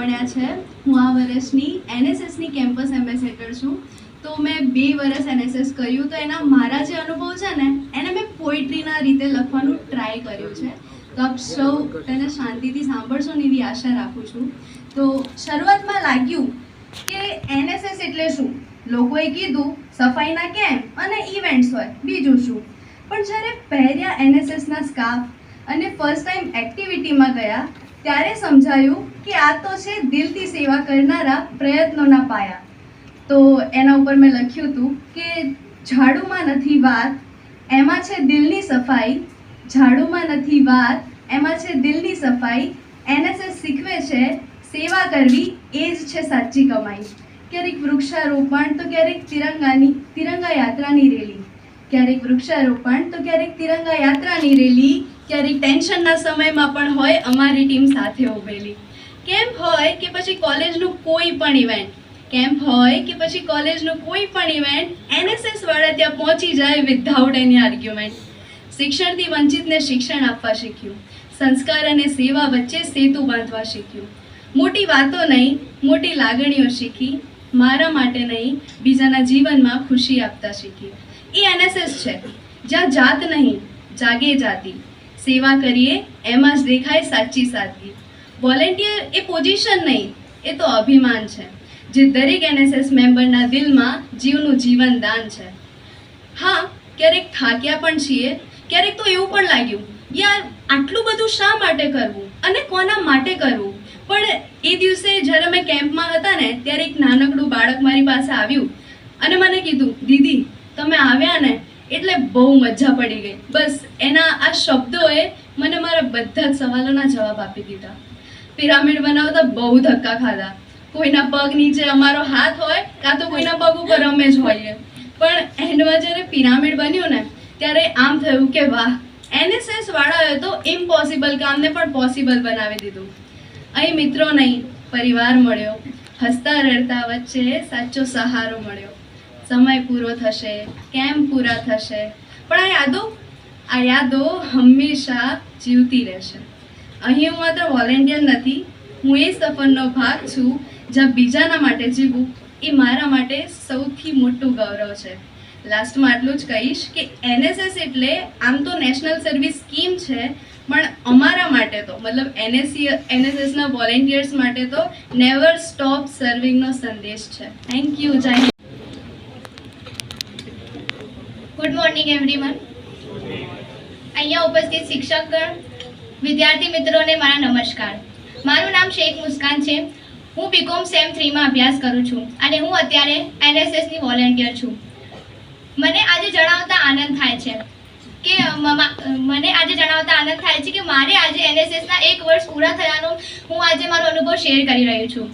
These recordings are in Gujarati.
બામણિયા છે. હું આ વર્ષની એનએસએસની કેમ્પસ એમ્બેસેડર છું. તો મેં બે વર્ષ એનએસએસ કર્યું. તો એના મારા જે અનુભવ છે ને, એને મેં પોઇટ્રીના રીતે લખવાનું ટ્રાય કર્યું છે. તો આપ સૌ તેને શાંતિથી સાંભળશો ને એવી આશા રાખું છું. તો શરૂઆતમાં લાગ્યું કે એનએસએસ એટલે શું? લોકોએ કીધું, સફાઈના કેમ્પ અને ઇવેન્ટ્સ હોય, બીજું શું? પણ જ્યારે પહેર્યા એનએસએસના સ્કાફ અને ફર્સ્ટ ટાઈમ એક્ટિવિટીમાં ગયા ત્યારે સમજાયું કે આ તો છે દિલથી સેવા કરનારા પ્રયત્નોના પાયા. તો એના ઉપર મેં લખ્યું હતું કે ઝાડુમાં નથી વાત, એમાં છે દિલની સફાઈ. ઝાડુમાં નથી વાત, એમાં છે દિલની સફાઈ. એનએસએસ શીખવે છે સેવા કરવી, એ જ છે સાચી કમાઈ. ક્યારેક વૃક્ષારોપણ તો ક્યારેક તિરંગાની, તિરંગા યાત્રાની રેલી. ક્યારેક વૃક્ષારોપણ તો ક્યારેક તિરંગા યાત્રાની રેલી. ક્યારેક ટેન્શનના સમયમાં પણ હોય અમારી ટીમ સાથે ઉભેલી. કેમ્પ હોય કે પછી કોલેજનું કોઈ પણ ઇવેન્ટ કેમ્પ હોય કે પછી કોલેજનું કોઈ પણ ઇવેન્ટ એનએસએસ વાળા ત્યાં પહોંચી જાય વિધાઉટ એની આર્ગ્યુમેન્ટ શિક્ષણથી વંચિતને શિક્ષણ આપવા શીખ્યું. સંસ્કાર અને સેવા વચ્ચે સેતુ બાંધવા શીખ્યું. મોટી વાતો નહીં, મોટી લાગણીઓ શીખી, મારા માટે નહીં, બીજાના જીવનમાં ખુશી આપતા શીખી. એ એનએસએસ છે. જ્યાં જાત નહીં, જાગે જાતિ. સેવા કરીએ, એમાં જ દેખાય સાચી સાદગી. વોલેન્ટિયર એ પોઝિશન નહીં, એ તો અભિમાન છે, જે દરેક એનએસએસ મેમ્બરના દિલમાં જીવનું જીવન દાન છે. હા, ક્યારેક થાક્યા પણ છીએ, ક્યારેક તો એવું પણ લાગ્યું, યાર, આટલું બધું શા માટે કરવું? અને કોના માટે કરવું? પણ એ દિવસે જ્યારે અમે કેમ્પમાં હતા ને, ત્યારે એક નાનકડું બાળક મારી પાસે આવ્યું અને મને કીધું, દીદી, તમે આવ્યા ને એટલે બહુ મજા પડી ગઈ. બસ, એના આ શબ્દોએ મને મારા બધા જ સવાલોના જવાબ આપી દીધા. પિરામિડ બનાવતા બહુ ધક્કા ખાધા. કોઈના પગ નીચે અમારો હાથ હોય, કાં તો કોઈના પગ ઉપર અમે જ હોઈએ. પણ એન્ડમાં જ્યારે પિરામિડ બન્યું ને, ત્યારે આમ થયું કે વાહ, એનએસએસ વાળાએ તો ઇમ્પોસિબલ કામને પણ પોસિબલ બનાવી દીધું. અહીં મિત્રો નહીં, પરિવાર મળ્યો. હસતા રડતા વચ્ચે સાચો સહારો મળ્યો. સમય પૂરો થશે, કેમ પૂરા થશે? પણ આ યાદો આ યાદો હંમેશા જીવતી રહેશે. અહીં હું માત્ર વોલેન્ટિયર નથી, હું એ સફરનો ભાગ છું, જ્યાં બીજાના માટે જીવવું એ મારા માટે સૌથી મોટું ગૌરવ છે. લાસ્ટમાં આટલું જ કહીશ કે એનએસએસ એટલે આમ તો નેશનલ સર્વિસ સ્કીમ છે, પણ અમારા માટે તો, મતલબ એનએસસી એનએસએસના વોલેન્ટિયર્સ માટે તો નેવર સ્ટોપ સર્વિંગનો સંદેશ છે. થેન્ક યુ જય મોર્નિંગ એવરીવન અહીંયા ઉપસ્થિત શિક્ષકગણ, વિદ્યાર્થી મિત્રોને મારા નમસ્કાર. મારું નામ શેખ મુસ્કાન છે. હું બીકોમ સેમ થ્રીમાં અભ્યાસ કરું છું અને હું અત્યારે એનએસએસની વોલેન્ટિયર છું. મને આજે જણાવતા આનંદ થાય છે કે મને આજે જણાવતા આનંદ થાય છે કે મારે આજે એનએસએસના એક વર્ષ પૂરા થયાનો હું આજે મારો અનુભવ શેર કરી રહ્યો છું.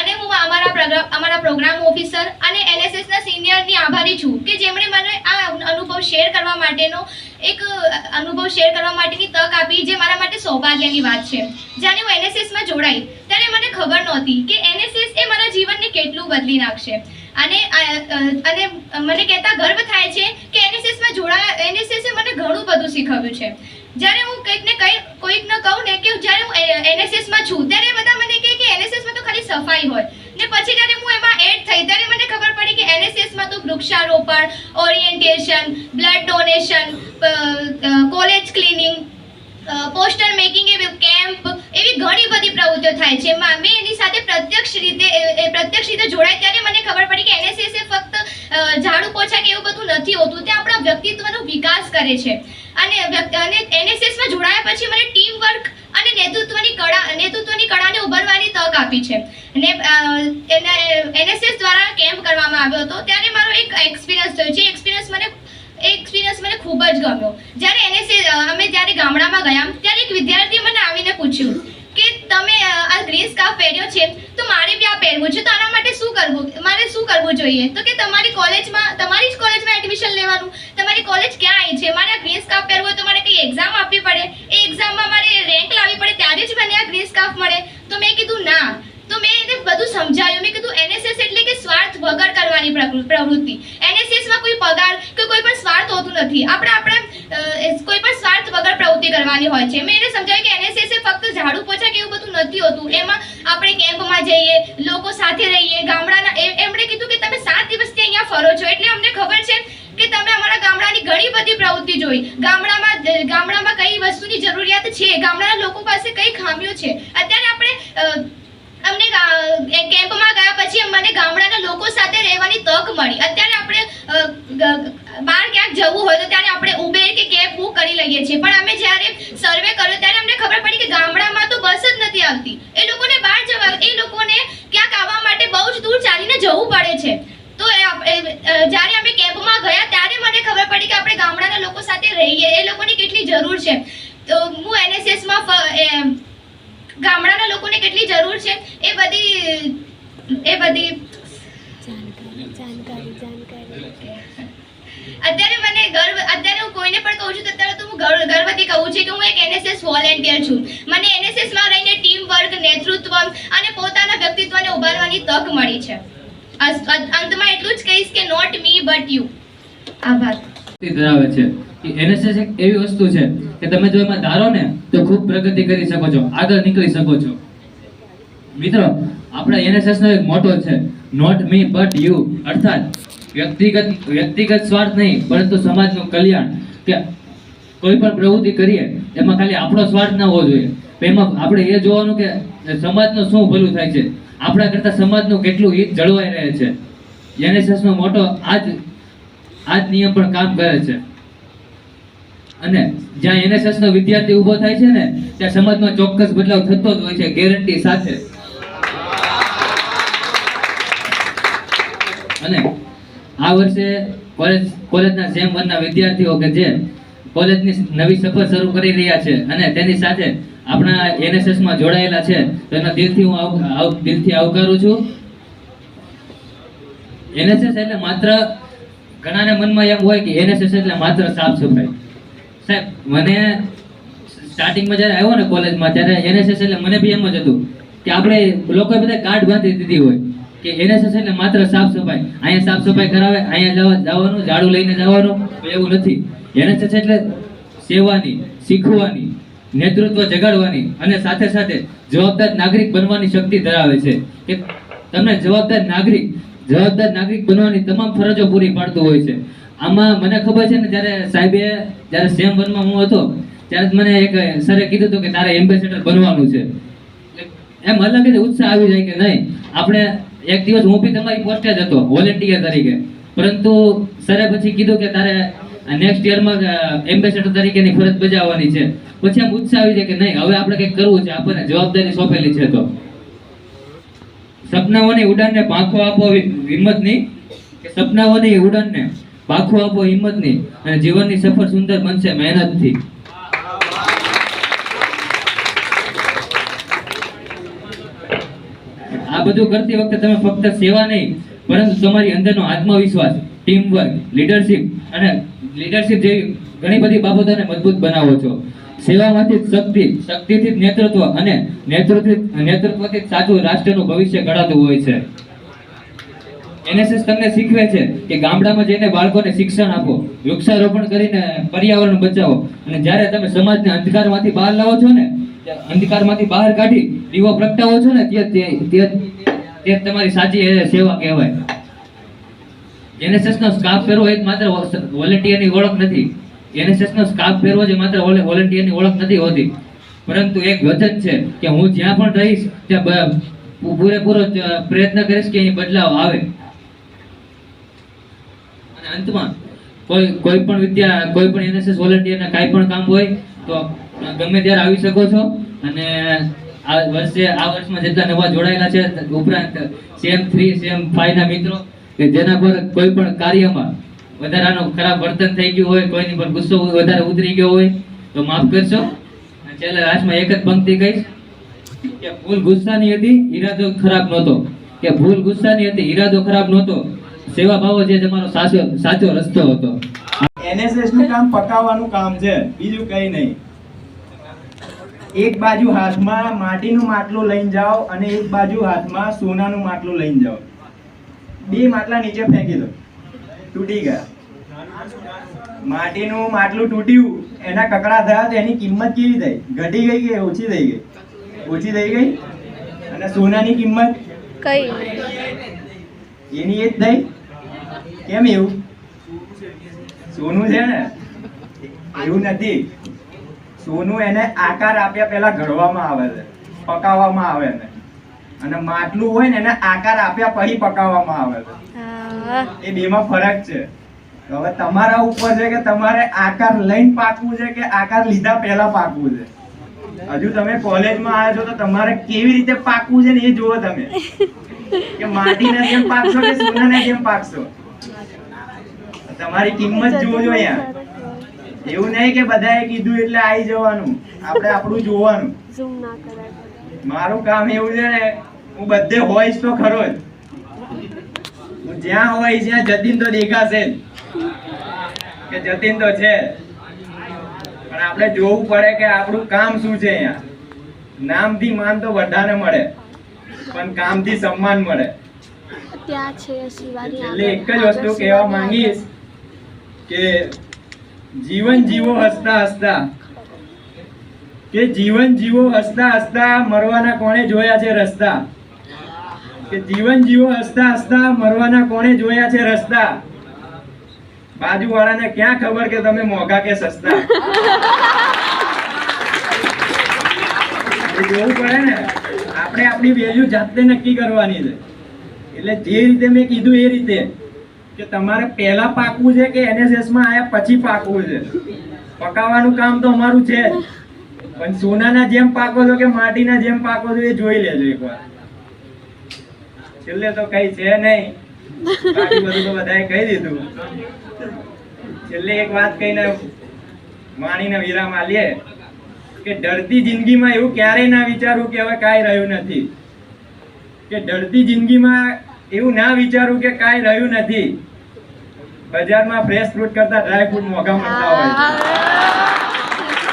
અને હું અમારા અમારા પ્રોગ્રામ ઓફિસર અને એનએસએસના સિનિયરની આભારી છું કે જેમણે મને આ અનુભવ શેર કરવા માટેનો એક અનુભવ શેર કરવા માટેની તક આપી જે મારા માટે સૌભાગ્યની વાત છે. જ્યારે હું એનએસએસમાં જોડાઈ ત્યારે મને ખબર નહોતી કે એનએસએસ એ મારા જીવનને કેટલું બદલી નાખશે. અને અને મને કહેતા ગર્વ થાય છે કે એનએસએસમાં જોડાયા, એનએસએસે મને ઘણું બધું શીખવ્યું છે. જ્યારે હું કંઈક ને કંઈ, કોઈક ને કહું ને કે જ્યારે હું એનએસએસમાં છું, ત્યારે બધા મને કહે કે એનએસએસમાં તો ખાલી સફાઈ હોય. ને પછી જ્યારે હું એમાં એડ થઈ, ત્યારે મને ખબર પડી કે એનએસએસમાં તો વૃક્ષારોપણ orientation blood donation college cleaning poster making એવી કેમ્પ એવી ઘણી બધી પ્રવૃત્તિઓ થાય છે. માં એની સાથે પ્રત્યક્ષ રીતે પ્રત્યક્ષ રીતે જોડાય ત્યારે મને ખબર પડી કે એનએસએસ ફક્ત ઝાડુ પોછા કે એવું બધું નથી હોતું. તે આપણા વ્યક્તિત્વનો વિકાસ કરે છે. અને અને એનએસએસમાં જોડાયા પછી મને ટીમ વર્ક અને નેતૃત્વની કળા, નેતૃત્વની કળાને ઉભરવાની તક આપી છે. અને એનએસએસ દ્વારા કેમ્પ કરવામાં આવ્યો હતો. ત્યારે મારો એક એક્સપિરિયન્સ થયો છે. એક્સપિરિયન્સ મને ખૂબ જ ગમ્યો. જ્યારે એને અમે જ્યારે ગામડામાં ગયા, ત્યારે એક વિદ્યાર્થીએ મને આવીને પૂછ્યું કે તમે આ ગ્રીન સ્કાર્ફ પહેર્યો છે, તો મારે બી આ પહેરવું છે, તો આના માટે શું કરવું? મારે શું કરવું જોઈએ? તો કે તમારી કોલેજમાં, તમારી જ કોલેજમાં એડમિશન લેવાનું. તમારી કોલેજ ક્યાં આવી છે? મારે આ ગ્રીન સ્કાર્ફ પહેરવું હોય તો મારે કઈ એક્ઝામ આપવી પડે? એ એક્ઝામમાં મારે રેન્ક લાવવી પડે, ત્યારે જ મને આ ગ્રીન સ્કાર્ફ મળે. તો મેં કીધું, ના. તો મેં એને બધું સમજાવ્યું મેં કીધું, એનએસએસ એટલે કે સ્વાર્થ વગર કરવાની પ્રવૃત્તિ. પ્રવૃત્તિ એનએસએસમાં કોઈ પગાર કે કોઈ પણ સ્વાર્થ હોતું નથી. આપણે આપણે કોઈ પણ સ્વાર્થ વગર પ્રવૃત્તિ કરવાની હોય છે. મેં એને સમજાવ્યું કે એનએસએસ ફક્ત ઝાડુ પોછા કે એવું બધું નથી હોતું. એમાં આપણે કેમ્પમાં જઈએ, લોકો સાથે રહીએ, ગામડાના એમણે કીધું કે તમે સાત દિવસથી અહીંયા ફરો છો. એટલે અમને ખબર છે કે તમે અમારા ગામડાની ઘણી બધી પ્રવૃત્તિ જોઈ. ગામડામાં ગામડામાં કઈ વસ્તુની જરૂરિયાત છે? ગામડાના લોકો પાસે કઈ ખામીઓ છે? અત્યારે આપણે અ, અમને કેમ્પમાં ગયા પછી મને ગામડાના લોકો સાથે રહેવાની તક મળી. અત્યારે આપણે બહાર ક્યાંક જવું હોય તો ત્યારે આપણે ઉબેર કે કેબ બુક કરી લઈએ છીએ. પણ અમે જ્યારે સર્વે કર્યો ત્યારે અમને ખબર પડી કે ગામડામાં તો બસ જ નથી આવતી. એ લોકોને બહાર જવા એ લોકોને ક્યાંક આવવા માટે બહુ જ દૂર ચાલીને જવું પડે છે. તો જ્યારે અમે કેબમાં ગયા ત્યારે મને ખબર પડી કે આપણે ગામડાના લોકો સાથે રહીએ. એ લોકોની કેટલી જરૂર છે. તો હું એનએસએસમાં ગામડાના લોકોને કેટલી જરૂર છે? એ બધી એ બધી જાણકારી જાણકારી જાણકારી. અત્યારે મને ગર્વ અત્યારે હું કોઈને પણ કહું છું અત્યારે તો હું ગર્વ- ગર્વથી કહું છું કે હું એક એનએસએસ વોલેન્ટિયર છું. મને એનએસએસમાં માં રહીને ટીમ વર્ક નેતૃત્વ અને પોતાના વ્યક્તિત્વને ઉભારવાની તક મળી છે. અસ- અંતમાં એટલું જ કહીશ કે નોટ મી બટ યુ આભાર. ધરાવે છે. એનએસએસ એક એવી વસ્તુ છે કે તમે જો એમાં ધારો ને, તો ખૂબ પ્રગતિ કરી શકો છો, આગળ નીકળી શકો છો. મિત્રો, આપણા એનએસએસ નો એક મોટો છે નોટ મી બટ યુ અર્થાત, વ્યક્તિગત વ્યક્તિગત સ્વાર્થ નહીં, પરંતુ સમાજનું કલ્યાણ. કે કોઈ પણ પ્રવૃત્તિ કરીએ, એમાં ખાલી આપણો સ્વાર્થ ના હોવો જોઈએ. એમાં આપણે એ જોવાનું કે, સમાજનું શું ભલું થાય છે? આપણા કરતાં સમાજનું કેટલું હિત જળવાઈ રહે છે? એનએસએસનો મોટો આ જ આ જ નિયમ પણ કામ કરે છે. અને જ્યાં એનએસએસ નો વિદ્યાર્થી ઊભો થાય છે ને, ત્યાં સમાજમાં ચોક્કસ બદલાવ થતો જ હોય છે ગેરંટી સાથે. અને આ વર્ષે કોલેજ કોલેજના સેમ વનના વિદ્યાર્થીઓ કે જે કોલેજની નવી સફર શરૂ કરી રહ્યા છે અને તેની સાથે આપણા એનએસએસમાં જોડાયેલા છે, તો એના દિલથી હું દિલથી આવકારું છું. એનએસએસ એટલે માત્ર ઘણાને મનમાં એમ હોય કે એનએસએસ એટલે માત્ર સાફ સફાઈ. સાહેબ, મને સ્ટાર્ટિંગમાં જ્યારે આવ્યો ને કોલેજમાં ત્યારે એનએસએસ એટલે મને બી એમ જ હતું કે આપણે લોકોએ બધા કાર્ડ બાંધી દીધી હોય કે એનએસએસ એટલે માત્ર સાફ સફાઈ. અહીંયા સાફ સફાઈ કરાવે, અહીંયા જવા જવાનું, ઝાડુ લઈને જવાનું એવું નથી. એનએસએસ એટલે સેવાની, શીખવાની, નેતૃત્વ જગાડવાની અને સાથે સાથે જવાબદાર નાગરિક બનવાની શક્તિ ધરાવે છે. કે તમને જવાબદાર નાગરિક જવાબદાર નાગરિક બનવાની તમામ ફરજો પૂરી પાડતું હોય છે. આમાં મને ખબર છે ને જ્યારે સાહેબે, જ્યારે સેમ વનમાં હું હતો, ત્યારે મને એક સરે કીધું હતું કે તારે એમ્બેસેડર બનવાનું છે. એમ અલગ જ ઉત્સાહ આવી જાય કે નહીં. આપણે એક દિવસ હું બી તમારી પોસ્ટે જ હતો વોલેન્ટિયર તરીકે. પરંતુ સરે પછી કીધું કે તારે નેક્સ્ટ યરમાં એમ્બેસેડર તરીકેની ફરજ બજાવવાની છે. પછી આમ ઉત્સાહ આવી જાય કે નહીં, હવે આપણે કંઈક કરવું છે, આપણને જવાબદારી સોંપેલી છે તો. સપનાઓની ઉડાનને પાંખો આપો હિંમતની કે સપનાઓની ઉડાનને પાંખો આપો હિંમતની અને જીવનની સફર સુંદર બનશે મહેનતથી આ બધું કરતી વખતે તમે ફક્ત સેવા નહીં, પરંતુ તમારી અંદરનો આત્મવિશ્વાસ ટીમ વર્ક લીડરશિપ અને લીડરશિપ જેવી ઘણી બધી બાબતોને મજબૂત બનાવો છો. સેવામાંથી શક્તિ, શક્તિથી નેતૃત્વ અને નેતૃત્વ, નેતૃત્વથી સાચું રાષ્ટ્રનું ભવિષ્ય ઘડાતું હોય છે. એનએસએસ તમને શીખવે છે કે ગામડામાં જઈને બાળકોને શિક્ષણ આપો, વૃક્ષારોપણ કરીને પર્યાવરણ બચાવો. અને જ્યારે તમે સમાજને અંધકારમાંથી બહાર લાવો છો ને અંધકારમાંથી બહાર કાઢી દીવો પ્રગટાવો છો ને તે તમારી સાચી સેવા કહેવાય. એનએસએસ નો સ્કાર્ફ પહેરવો એક માત્ર વોલેન્ટિયરની ઓળખ નથી. એનએસએસ નો સ્કાર્ફ પહેરવો જે માત્ર વોલેન્ટિયરની ઓળખ નથી હોતી. પરંતુ એક વચન છે કે હું જ્યાં પણ રહીશ, ત્યાં પૂરેપૂરો પ્રયત્ન કરીશ કે અહીં બદલાવ આવે. અંતમાં કોઈ કોઈ પણ વિદ્યા કોઈ પણ એનએસએસ વોલેન્ટિયરને કાંઈ પણ કામ હોય, તો ગમે ત્યારે આવી શકો છો. અને આ વર્ષે આ વર્ષમાં જેટલા નવા જોડાયેલા છે ઉપરાંત સેમ થ્રી સેમ ફાઈવના મિત્રો, કે જેના પર કોઈ પણ કાર્યમાં વધારાનું ખરાબ વર્તન થઈ ગયું હોય, કોઈની પર ગુસ્સો વધારે ઉતરી ગયો હોય, તો માફ કરશો. અને છેલ્લે લાસ્ટમાં એક જ પંક્તિ કહીશ, કે ભૂલ ગુસ્સાની હતી, ઈરાદો ખરાબ નહોતો. કે ભૂલ ગુસ્સાની હતી, ઈરાદો ખરાબ નહોતો. સેવા ભાવો જે તમારો સાચો સાચો રસ્તો હતો. એનએસએસનું કામ પકાવવાનું કામ છે બીજું કઈ નહીં. એક બાજુ હાથમાં માટીનું માટલું લઈને જાઓ અને એક બાજુ હાથમાં સોનાનું માટલું લઈને જાઓ. બે માટલા નીચે ફેંકી દો. તૂટી ગયા. માટીનું માટલું તૂટ્યું એના કકડા થયા તો એની કિંમત કેવી થઈ? ઘટી ગઈ કે ઓછી થઈ ગઈ? ઓછી થઈ ગઈ? અને સોનાની કિંમત? કઈ એની એ જ નહીં? કેમ એવું? સોનું છે ને? એવું નથી. સોનું એને આકાર આપ્યા પહેલા ઘડવામાં આવે છે પકાવવામાં આવે છે. અને માટલું હોય ને એને આકાર આપ્યા પછી પકાવવામાં આવે છે. એ બેમાં ફરક છે. હવે તમારા ઉપર છે કે તમારે આકાર લઈને પાકવું છે કે આકાર લીધા પહેલા પાકવું છે? હજુ તમે કોલેજમાં આવ્યા છો તો તમારે કેવી રીતે પાકવું છે ને એ જુઓ તમે. કે માટીના જેમ પાકશો કે સોનાના જેમ પાકશો? તમારી કિંમત જુઓ જો અહીંયા એવું નહીં કે બધાએ કીધું એટલે આવી જવાનું. આપણે આપણું જોવાનું. ઝૂમ ના કરાય. મારું કામ એવું છે ને હું બધે હોઈશ તો ખરો જ. હું જ્યાં હોય ત્યાં જતીન તો દેખાશે જ. કે જતીન તો છે પણ આપણે જોવું પડે કે આપણું કામ શું છે અહીંયા. નામથી માન તો બધાને મળે. પણ કામથી સન્માન મળે. ત્યાં છે શિવાની એટલે એક જ વસ્તુ કહેવા માંગીશ કે જીવન જીવો હસતા હસતા. કે જીવન જીવો હસતા હસતા મરવાના કોણે જોયા છે રસ્તા? કે જીવન જીવો હસતા હસતા મરવાના કોણે જોયા છે રસ્તા? બાજુવાળાને ક્યાં ખબર કે તમે મોંઘા કે સસ્તા? જોવું પડે ને? આપણે આપણી વેલ્યુ જાતે નક્કી કરવાની છે. એટલે જે રીતે મેં કીધું એ રીતે કે તમારે પહેલા પાકવું છે કે એનએસએસમાં આયા પછી પાકવું છે. પકાવવાનું કામ તો અમારું છે પણ સોનાના જેમ પાકો છો કે માટીના જેમ પાકો છો એ જોઈ લેજો એકવાર. છેલ્લે તો કઈ છે નહીં. બાકી બધું તો બધાએ કહી દીધું. છેલ્લે એક વાત કહીને માણીને વિરામ આલીએ કે ડરતી જિંદગીમાં એવું ક્યારેય ના વિચારું કે હવે કાંઈ રહ્યું નથી. કે ડરતી જિંદગીમાં એવું ના વિચારું કે કાંઈ રહ્યું નથી. બજારમાં ફ્રેશ ફ્રૂટ કરતા ડ્રાય ફ્રૂટ મોંઘા મળતા હોય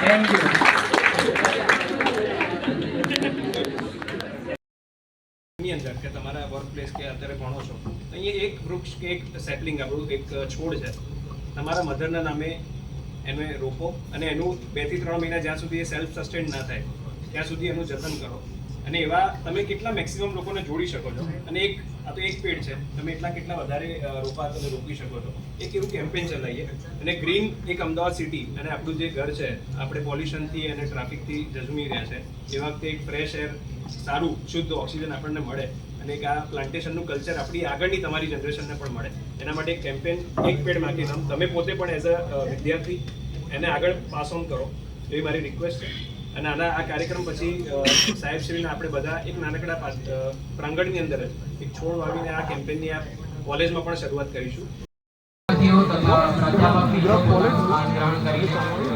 થેન્ક યુ અંદર તમારા વર્ક કે અત્યારે ભણો છો અહીંયા એક વૃક્ષ કે એક સેપલિંગ આપણું એક છોડ છે. તમારા મધરના નામે એને રોકો અને એનું બેથી ત્રણ મહિના જ્યાં સુધી એ સેલ્ફ સસ્ટેન ના થાય, ત્યાં સુધી એનું જતન કરો. અને એવા તમે કેટલા મેક્સિમમ લોકોને જોડી શકો છો? અને એક, આ તો એક પેડ છે, તમે એટલા કેટલા વધારે રોપા તમે રોકી શકો છો? એક એવું કેમ્પેન ચલાવીએ? અને ગ્રીન એક અમદાવાદ સિટી અને આપણું જે ઘર છે, આપણે પોલ્યુશનથી અને ટ્રાફિકથી જજમી રહ્યા છે. એ વખતે એક ફ્રેશ એર સારું, શુદ્ધ ઓક્સિજન આપણને મળે અને એક આ પ્લાન્ટેશનનું કલ્ચર આપણી આગળની તમારી જનરેશનને પણ મળે. એના માટે એક કેમ્પેન એક પેડ માગી તમે પોતે પણ એઝ અ, વિદ્યાર્થી એને આગળ પાસ ઓન કરો એવી મારી રિક્વેસ્ટ છે. અને આના આ કાર્યક્રમ પછી સાહેબ સાહેબશ્રીને આપણે બધા એક નાનકડા પ્રાંગણની અંદર જ એક છોડ વાવીને આ કેમ્પેનની આ કોલેજમાં પણ શરૂઆત કરીશું.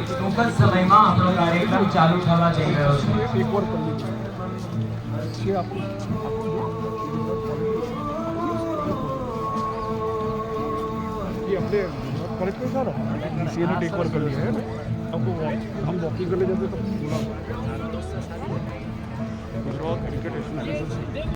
ટૂંક ચાલુ થવા છે. આપણે कॉलेज में था ना सी ने टेक ओवर कर लिया है ना हमको हम वॉकिंग करने जाते तो बोला गुजरात क्रिकेट एसोसिएशन से